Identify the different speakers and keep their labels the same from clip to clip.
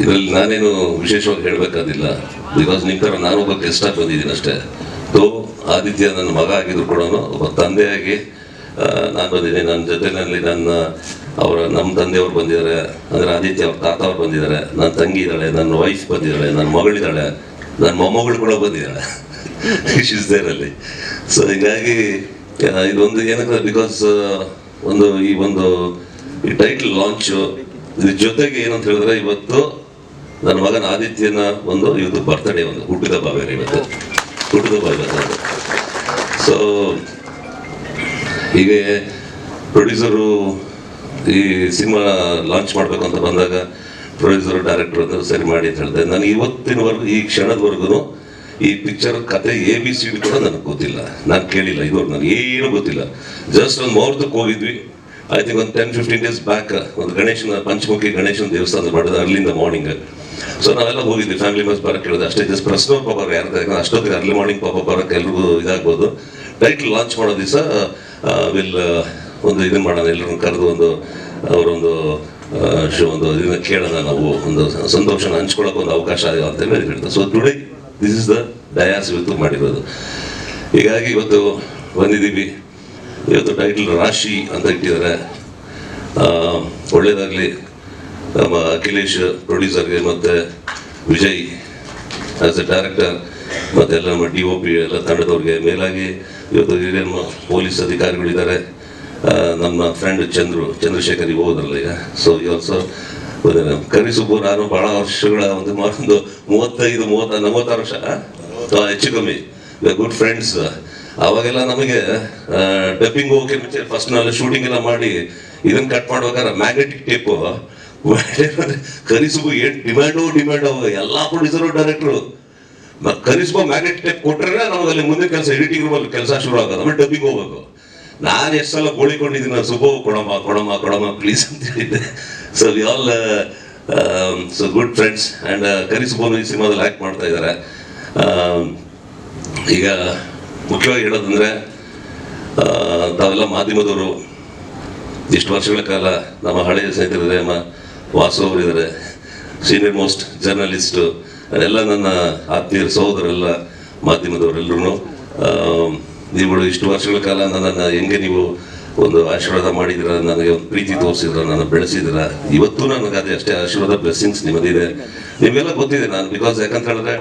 Speaker 1: ಇದರಲ್ಲಿ ನಾನೇನು ವಿಶೇಷವಾಗಿ ಹೇಳಬೇಕಾದಿಲ್ಲ. ಬಿಕಾಸ್ ನಿಮ್ಮ ಥರ ಒಬ್ಬ ಗೆಸ್ಟ್ ಆಗಿ ಬಂದಿದ್ದೀನಿ ಅಷ್ಟೇ. ಸೊ ಆದಿತ್ಯ ನನ್ನ ಮಗ ಆಗಿದ್ರು ಕೂಡ ಒಬ್ಬ ತಂದೆಯಾಗಿ ನಾನು ಬಂದಿದ್ದೀನಿ. ನನ್ನ ಜೊತೆಯಲ್ಲಿ ನನ್ನ, ಅವರ ನಮ್ಮ ತಂದೆಯವರು ಬಂದಿದ್ದಾರೆ. ಅಂದರೆ ಆದಿತ್ಯ ಅವ್ರ ತಾತ ಅವ್ರು ಬಂದಿದ್ದಾರೆ. ನನ್ನ ತಂಗಿ ಇದ್ದಾಳೆ ನನ್ನ ವೈಫ್ ಬಂದಿದ್ದಾಳೆ ನನ್ನ ಮಗಳಿದ್ದಾಳೆ ನನ್ನ ಮೊಮ್ಮಗಳು ಕೂಡ ಬಂದಿದ್ದಾಳೆ ಇಸ್ ದೇರಲ್ಲಿ ಸೊ ಹೀಗಾಗಿ ಇದೊಂದು ಏನಕ್ಕೆ ಬಿಕಾಸ್ ಒಂದು ಈ ಒಂದು ಈ ಟೈಟ್ಲ್ ಲಾಂಚು ಇದ್ರ ಜೊತೆಗೆ ಏನಂತ ಹೇಳಿದ್ರೆ ಇವತ್ತು ನನ್ನ ಮಗನ ಆದಿತ್ಯನ ಒಂದು ಇವತ್ತು ಬರ್ತಡೇ ಒಂದು, ಹುಟ್ಟಿದ ಬೇರೆ ಇವತ್ತು. ಹುಟ್ಟಿದ ಇವತ್ತು ಸೊ ಹೀಗೆ ಪ್ರೊಡ್ಯೂಸರು ಈ ಸಿನಿಮಾ ಲಾಂಚ್ ಮಾಡಬೇಕು ಅಂತ ಬಂದಾಗ ಪ್ರೊಡ್ಯೂಸರ್ ಡೈರೆಕ್ಟರ್ ಅಂತ ಸರಿ ಮಾಡಿ ಅಂತ ಹೇಳಿದೆ. ನಾನು ಇವತ್ತಿನವರೆಗೂ ಈ ಕ್ಷಣದವರೆಗೂ ಈ ಪಿಕ್ಚರ್ ಕತೆ ಎ ಬಿ ಸಿ ಕೂಡ ನನಗೆ ಗೊತ್ತಿಲ್ಲ. ನಾನು ಕೇಳಿಲ್ಲ, ಇದುವರೆಗೂ ನನಗೆ ಏನೂ ಗೊತ್ತಿಲ್ಲ. ಜಸ್ಟ್ ಒಂದು ಮುಹೂರ್ತಕ್ಕೆ ಹೋಗಿದ್ವಿ. ಐ ತಿಂಕ್ ಒಂದು ಟೆನ್ ಫಿಫ್ಟೀನ್ ಡೇಸ್ ಬ್ಯಾಕ್ ಒಂದು ಗಣೇಶನ ಪಂಚಮುಖಿ ಗಣೇಶನ ದೇವಸ್ಥಾನ ಮಾಡಿದ ಅರ್ಲಿಂದ ಮಾರ್ನಿಂಗ್ ಸೊ ನಾವೆಲ್ಲ ಹೋಗಿದ್ವಿ ಫ್ಯಾಮಿಲಿ ಮೆಂಬರ್ಸ್ ಬರಕ್ಕೆ ಹೇಳಿದ್ರೆ, ಅಷ್ಟೇ ಜಸ್ಟ್ ಪ್ರಶ್ನವ್ರು ಪಾಪ ಯಾರು ಅಷ್ಟೊತ್ತಿಗೆ ಅರ್ಲಿ ಮಾರ್ನಿಂಗ್ ಪಾಪ ಬರಕ್ಕೆ ಎಲ್ರಿಗೂ ಇದಾಗ್ಬೋದು. ಟೈಟ್ಲ್ ಲಾಂಚ್ ಮಾಡೋ ದಿವಸ ವಿಲ್ ಒಂದು ಇದನ್ನ ಮಾಡೋಣ ಎಲ್ಲರನ್ನು ಕರೆದು ಒಂದು, ಅವರೊಂದು ಶೋ ಒಂದು ಇದನ್ನ ಕೇಳೋಣ ನಾವು, ಒಂದು ಸಂತೋಷನ ಹಂಚ್ಕೊಳ್ಳೋಕೆ ಒಂದು ಅವಕಾಶ ಅಂತ ಹೇಳಿ ಹೇಳ್ತಾರೆ. So today this is the dais ಇವತ್ತು ಮಾಡಿರೋದು. ಹೀಗಾಗಿ ಇವತ್ತು ಬಂದಿದ್ದೀವಿ. ಇವತ್ತು ಟೈಟಲ್ ರಾಶಿ ಅಂತ ಇಟ್ಟಿದ್ದಾರೆ. ಒಳ್ಳೇದಾಗಲಿ. ನಮ್ಮ ಅಖಿಲೇಶ್ ಪ್ರೊಡ್ಯೂಸರ್ಗೆ ಮತ್ತು ವಿಜಯ್ ಆ್ಯಸ್ ಎ ಡೈರೆಕ್ಟರ್ ಮತ್ತು ಎಲ್ಲ ನಮ್ಮ ಡಿ ಒ ಪಿ ಎಲ್ಲ ತಂಡದವ್ರಿಗೆ ಮೇಲಾಗಿ ಇವತ್ತು ಹಿರಿಯ ಪೊಲೀಸ್ ಅಧಿಕಾರಿಗಳಿದ್ದಾರೆ. ನಮ್ಮ ಫ್ರೆಂಡ್ ಚಂದ್ರು ಚಂದ್ರಶೇಖರ್ ಹೋದ್ರಲ್ಲ ಈಗ. ಸೊ ಆಲ್ಸೋ ಕರಿಸುಬ್ಬು ನಾನು ಭಾಳ ವರ್ಷಗಳ ಒಂದು ಒಂದು ಮೂವತ್ತೈದು, ಮೂವತ್ತ, ನಲವತ್ತಾರು ವರ್ಷ ಹೆಚ್ಚು ಕಮ್ಮಿ. ಗುಡ್ ಫ್ರೆಂಡ್ಸ್ ಅವಾಗೆಲ್ಲ ನಮಗೆ ಡಬ್ಬಿಂಗ್ ಹೋಗಕ್ಕೆ ಮುಂಚೆ ಫಸ್ಟ್ ನಾವು ಶೂಟಿಂಗ್ ಎಲ್ಲ ಮಾಡಿ ಇದನ್ನ ಕಟ್ ಮಾಡ್ಬೇಕಾದ್ರೆ ಮ್ಯಾಗ್ನೆಟಿಕ್ ಟೇಪು ಕರಿಸುಬು ಏನ್ ಡಿಮ್ಯಾಂಡು ಡಿಮ್ಯಾಂಡ್ ಅವಾಗ ಎಲ್ಲ ಪ್ರೊಡ್ಯೂಸರು ಡೈರೆಕ್ಟ್ರು ಕರಿಸುಬ ಮ್ಯಾಗ್ನೆಟಿಕ್ ಟೇಪ್ ಕೊಟ್ಟರೆ ನಾವು ಅಲ್ಲಿ ಮುಂದೆ ಕೆಲಸ ಎಡಿಟಿಂಗ್ ರೂಮಲ್ಲಿ ಕೆಲಸ ಶುರು ಆಗೋದು, ಆಮೇಲೆ ಡಬ್ಬಿಂಗ್ ಹೋಗ್ಬೇಕು. ನಾನು ಎಷ್ಟು ಸಲ ಗೋಳಿಕೊಂಡಿದ್ದೀನಿ ನಾನು ಸುಬೋ ಕೊಡಮ್ಮ ಕೊಡಮ್ಮ ಕೊಡಮ್ಮ ಪ್ಲೀಸ್ ಅಂತ ಹೇಳಿದ್ದೆ. So we all so good friends and ಕರಿಸುಬೋನು ಈ ಸಿನಿಮಾದಲ್ಲಿ ಆ್ಯಕ್ಟ್ ಮಾಡ್ತಾ ಇದ್ದಾರೆ. ಈಗ ಮುಖ್ಯವಾಗಿ ಹೇಳೋದಂದ್ರೆ ತಾವೆಲ್ಲ ಮಾಧ್ಯಮದವರು, ಇಷ್ಟು ವರ್ಷಗಳ ಕಾಲ ನಮ್ಮ ಹಳೆಯ ಸ್ನೇಹಿತರಿದ್ದಾರೆ ನಮ್ಮ ವಾಸು ಅವರಿದ್ದಾರೆ ಸೀನಿಯರ್ ಮೋಸ್ಟ್ ಜರ್ನಲಿಸ್ಟು ಎಲ್ಲ ನನ್ನ ಆತ್ಮೀಯರ ಸಹೋದರೆಲ್ಲ ಮಾಧ್ಯಮದವರೆಲ್ಲರೂ ನೀವುಗಳು ಇಷ್ಟು ವರ್ಷಗಳ ಕಾಲ ನನ್ನನ್ನು ಹೆಂಗೆ ನೀವು ಒಂದು ಆಶೀರ್ವಾದ ಮಾಡಿದಿರ ನನಗೆ ಒಂದು ಪ್ರೀತಿ ತೋರಿಸಿದ್ರ ನನ್ನ ಬೆಳೆಸಿದಿರ ಇವತ್ತು ನನಗೆ ಅದೇ ಅಷ್ಟೇ ಆಶೀರ್ವಾದ ಬ್ಲೆಸ್ಸಿಂಗ್ಸ್ ನಿಮ್ಮದಿದೆ. ನಿಮಗೆಲ್ಲ ಗೊತ್ತಿದೆ ನಾನು ಬಿಕಾಸ್ ಯಾಕಂತ ಹೇಳಿದ್ರೆ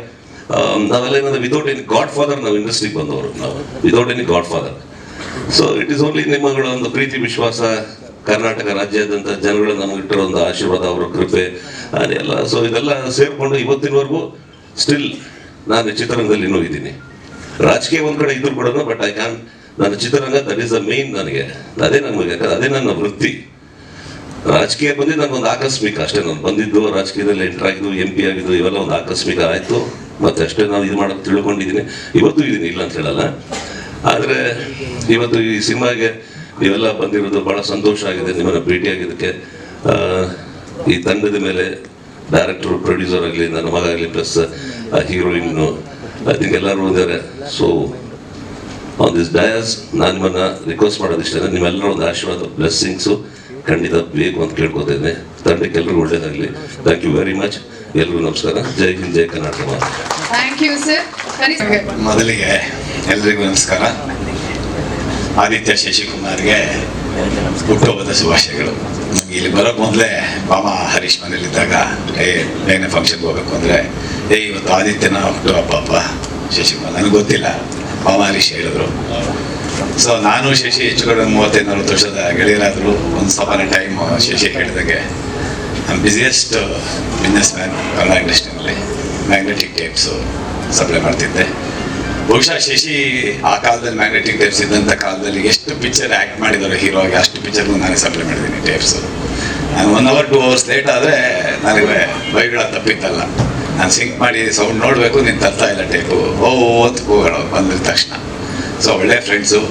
Speaker 1: ನಾವೆಲ್ಲ ಏನಂದ್ರೆ ವಿತೌಟ್ ಎನಿ ಗಾಡ್ ಫಾದರ್ ನಾವು ಇಂಡಸ್ಟ್ರಿಗೆ ಬಂದವರು, ನಾವು. Without any god father so it is only ನಿಮ್ಮಗಳ ಒಂದು ಪ್ರೀತಿ, ವಿಶ್ವಾಸ, ಕರ್ನಾಟಕ ರಾಜ್ಯಾದ್ಯಂತ ಜನಗಳು ನಮಗಿಟ್ಟಿರೋ ಒಂದು ಆಶೀರ್ವಾದ, ಅವರ ಕೃಪೆ ಅದೆಲ್ಲ ಸೊ ಇದೆಲ್ಲ ಸೇರಿಕೊಂಡು ಇವತ್ತಿನವರೆಗೂ ಸ್ಟಿಲ್ ನಾನು ಚಿತ್ರರಂಗದಲ್ಲಿ ಇನ್ನೂ ಇದ್ದೀನಿ. ರಾಜಕೀಯ ಒಂದು ಕಡೆ ಇದ್ರು ಕೂಡ ಬಟ್ ಐ ಕ್ಯಾನ್ ನನ್ನ ಚಿತ್ರರಂಗ ದಟ್ ಈಸ್ ದ ಮೇನ್ ನನಗೆ. ಅದೇ ನಮಗೆ ಅದೇ ನನ್ನ ವೃತ್ತಿ. ರಾಜಕೀಯ ಬಂದಿದ್ದು ನನಗೊಂದು ಆಕಸ್ಮಿಕ ಅಷ್ಟೇ, ನಾನು ಬಂದಿದ್ದು, ರಾಜಕೀಯದಲ್ಲಿ ಎಂಟರ್ ಆಗಿದ್ದು ಎಂ ಪಿ ಆಗಿದ್ದು, ಇವೆಲ್ಲ ಒಂದು ಆಕಸ್ಮಿಕ ಆಯಿತು. ಮತ್ತೆ ಅಷ್ಟೇ ನಾನು ಇದು ಮಾಡೋದು ತಿಳ್ಕೊಂಡಿದ್ದೀನಿ. ಇವತ್ತು ಇದೀನಿ, ಇಲ್ಲ ಅಂತ ಹೇಳಲ್ಲ. ಆದರೆ ಇವತ್ತು ಈ ಸಿನಿಮಾಗೆ ನೀವೆಲ್ಲ ಬಂದಿರೋದು ಭಾಳ ಸಂತೋಷ ಆಗಿದೆ, ನಿಮ್ಮನ್ನು ಭೇಟಿಯಾಗಿದ್ದಕ್ಕೆ ಈ ತಂಡದ ಮೇಲೆ ಡೈರೆಕ್ಟರ್ ಪ್ರೊಡ್ಯೂಸರ್ ಆಗಲಿ, ನನ್ನ ಮಗ ಆಗಲಿ ಪ್ಲಸ್ ಹೀರೋಯಿನ್ನು ಅದಕ್ಕೆ ಎಲ್ಲರೂ ಇದ್ದಾರೆ. ಸೊ ಆನ್ ದಿಸ್ ಡಯಾಸ್ ನಾನು ನಿಮ್ಮನ್ನು ರಿಕ್ವೆಸ್ಟ್ ಮಾಡೋದಿಷ್ಟೇ ನಿಮ್ಮೆಲ್ಲರ ಒಂದು ಆಶೀರ್ವಾದ ಬ್ಲೆಸ್ಸಿಂಗ್ಸು ಖಂಡಿತ ಬೇಕು ಅಂತ ಕೇಳ್ಕೊತೇನೆ ತಂಡಕ್ಕೆ ಎಲ್ಲರೂ ಒಳ್ಳೇದಾಗಲಿ. ಥ್ಯಾಂಕ್ ಯು ವೆರಿ ಮಚ್ ಎಲ್ರಿಗೂ ನಮಸ್ಕಾರ. ಜೈ ಹಿಂದ್ ಜೈ ಕರ್ನಾಟಕ. ಮಾತು.
Speaker 2: ಥ್ಯಾಂಕ್ ಯು ಸರ್
Speaker 3: ಮೊದಲಿಗೆ ಎಲ್ರಿಗೂ ನಮಸ್ಕಾರ. ಆದಿತ್ಯ ಶಶಿಕುಮಾರ್ಗೆ ಹುಟ್ಟುಹಬ್ಬದ ಶುಭಾಶಯಗಳು. ನಮ್ಗೆ ಇಲ್ಲಿ ಬರೋಕ್ ಮೊದಲೇ ಮಾಮ ಹರೀಶ್ ಮನೇಲಿದ್ದಾಗ ಏ ಬೇಗನೆ ಫಂಕ್ಷನ್ಗೆ ಹೋಗ್ಬೇಕು ಅಂದರೆ ಏ ಇವತ್ತು ಆದಿತ್ಯನ ಹುಟ್ಟುಹಬ್ಬ ಅಪ್ಪ ಶಶಿಕುಮಾರ್. ನನಗೆ ಗೊತ್ತಿಲ್ಲ. ಮಾಮ ಹರೀಶ್ ಹೇಳಿದ್ರು. ಸೊ ನಾನು ಶಶಿ ಹೆಚ್ಚು ಕಡೆ ಮೂವತ್ತೈದು ನಲ್ವತ್ತು ವರ್ಷದ ಗೆಳೆಯರಾದ್ರು. ಒಂದು ಸಪಾನ ಟೈಮ್ ಶಶಿ ಹೇಳಿದಾಗೆ ಬಿಸಿಯೆಸ್ಟ್ ಬಿಸ್ನೆಸ್ ಮ್ಯಾನ್ ಕನ್ನಡ ಇಂಡಸ್ಟ್ರಿನಲ್ಲಿ ಮ್ಯಾಗ್ನೆಟಿಕ್ ಟೇಪ್ಸು ಸಪ್ಲೈ ಮಾಡ್ತಿದ್ದೆ. ಬಹುಶಃ ಶಶಿ ಆ ಕಾಲದಲ್ಲಿ ಮ್ಯಾಗ್ನೆಟಿಕ್ ಟೇಪ್ಸ್ ಇದ್ದಂಥ ಕಾಲದಲ್ಲಿ ಎಷ್ಟು ಪಿಕ್ಚರ್ ಆ್ಯಕ್ಟ್ ಮಾಡಿದಾರೋ ಹೀರೋಗೆ ಅಷ್ಟು ಪಿಕ್ಚರ್ಗೂ ನಾನೇ ಸಪ್ಲೈ ಮಾಡಿದ್ದೀನಿ ಟೇಪ್ಸು ನಾನು one hour two hours late ಆದರೆ ನನಗೆ ಬೈಗಳ ತಪ್ಪಿದ್ದಲ್ಲ ನಾನು ಸಿಂಕ್ ಮಾಡಿ ಸೌಂಡ್ ನೋಡಬೇಕು, ನೀನು ತರ್ತಾ ಇಲ್ಲ ಟೇಪು ಓ ಅಂತ ಕೂಗಳು ಬಂದಿದ ತಕ್ಷಣ. ಸೊ ಒಳ್ಳೆ ಫ್ರೆಂಡ್ಸು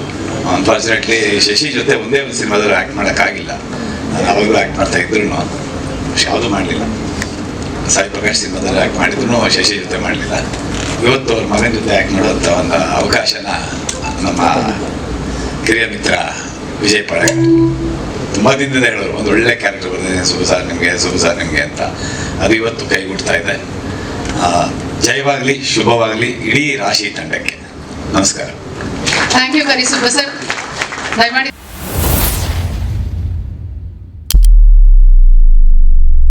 Speaker 3: ಅನ್ಫಾರ್ಚುನೇಟ್ಲಿ ಶಶಿ ಜೊತೆ ಒಂದೇ ಒಂದು ಸಿನಿಮಾದಲ್ಲಿ ಆ್ಯಕ್ಟ್ ಮಾಡೋಕ್ಕಾಗಿಲ್ಲ. ನಾನು ಅವಾಗಲೂ ಆ್ಯಕ್ಟ್ ಮಾಡ್ತಾ ಇದ್ರು ಯಾವುದೂ ಮಾಡಲಿಲ್ಲ. ಸಾಯಿ ಪ್ರಕಾಶ್ ಸಿನಿಮಾದಲ್ಲಿ ಯಾಕೆ ಮಾಡಿದ್ರು, ಶಶಿ ಜೊತೆ ಮಾಡಲಿಲ್ಲ. ಇವತ್ತು ಅವ್ರ ಮಗನ ಜೊತೆ ಯಾಕೆ ಮಾಡುವಂಥ ಒಂದು ಅವಕಾಶನ ನಮ್ಮ ಕಿರಿಯ ಮಿತ್ರ ವಿಜಯ್ ಪಾಳೆ ತುಂಬ ದಿನದಿಂದ ಹೇಳೋರು, ಒಂದು ಒಳ್ಳೆ ಕ್ಯಾರೆಕ್ಟರ್ ಬಂದಿದೆ ಸುಖ ಸಾರ್ ನಿಮಗೆ ಸುಖ ಸಾರ್ ನಿಮಗೆ ಅಂತ. ಅದು ಇವತ್ತು ಕೈಗೂಡ್ತಾ ಇದೆ. ಜಯವಾಗಲಿ, ಶುಭವಾಗಲಿ, ಇಡೀ ರಾಶಿ ತಂಡಕ್ಕೆ. ನಮಸ್ಕಾರ.
Speaker 2: ಥ್ಯಾಂಕ್ ಯು ಕರಿಸುಬ್ಬ ಸರ್ ದಯಮಾಡಿ